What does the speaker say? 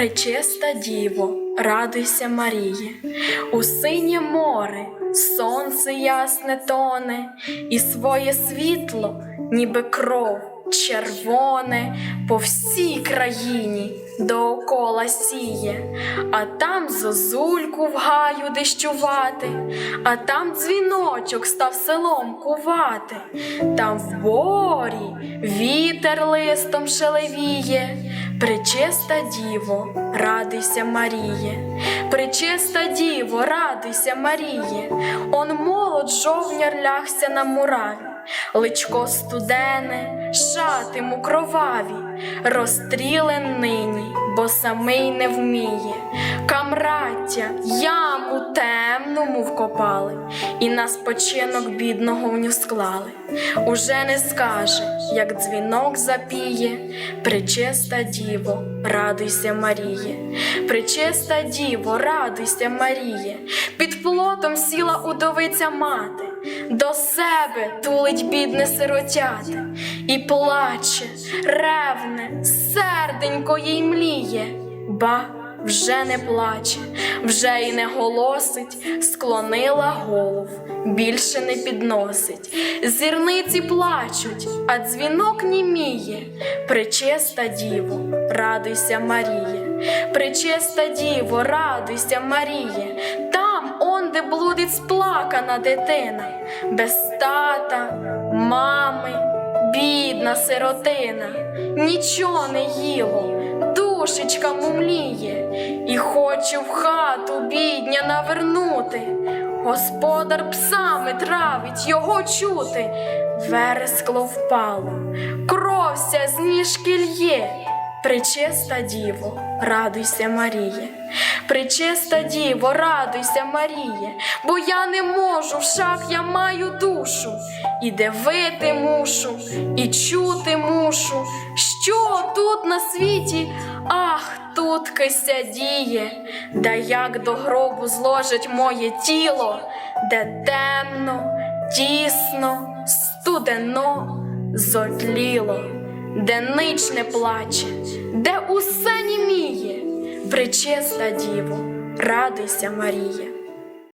Пречиста Діво, радуйся Маріє, у синє море сонце ясне тоне, і своє світло, ніби кров червоне, по всій країні доокола сіє, а там зозульку в гаю дещувати, а там дзвіночок став селом кувати, там в борі вітер листом шелевіє. Пречиста діво, радуйся Маріє, Пречиста діво, радуйся Маріє, он молод жовняр лягся на мураві, личко студене, шати му кроваві, розстрілен нині, бо самий не вміє. Камраття, яму темному вкопали, і на спочинок бідного в ню склали. Уже не скаже, як дзвінок запіє, Пречиста діво, радуйся Маріє, Пречиста діво, радуйся Маріє, під плотом сіла удовиця мати, до себе тулить бідне сиротяте, і плаче, ревне, серденько їй мліє, ба вже не плаче, вже й не голосить, склонила голову, більше не підносить. Зірниці плачуть, а дзвінок німіє. Пречиста діво, радуйся Маріє, Пречиста діво, радуйся Маріє, де блудить сплакана дитина, без тата, мами, бідна сиротина, нічого не їло душечка мумліє, і хоче в хату бідня навернути. Господар псами травить його чути, верескло впало, кровся з ніжки лє. Пречиста діво, радуйся Маріє, Пречиста діво, радуйся Маріє, бо я не можу, в шах я маю душу, і дивити мушу, і чути мушу, що тут на світі, ах, тут кися діє, да як до гробу зложить моє тіло, де темно, тісно, студено, зотліло де нич не плаче, де усе німіє, Пречиста діво, радуйся Маріє.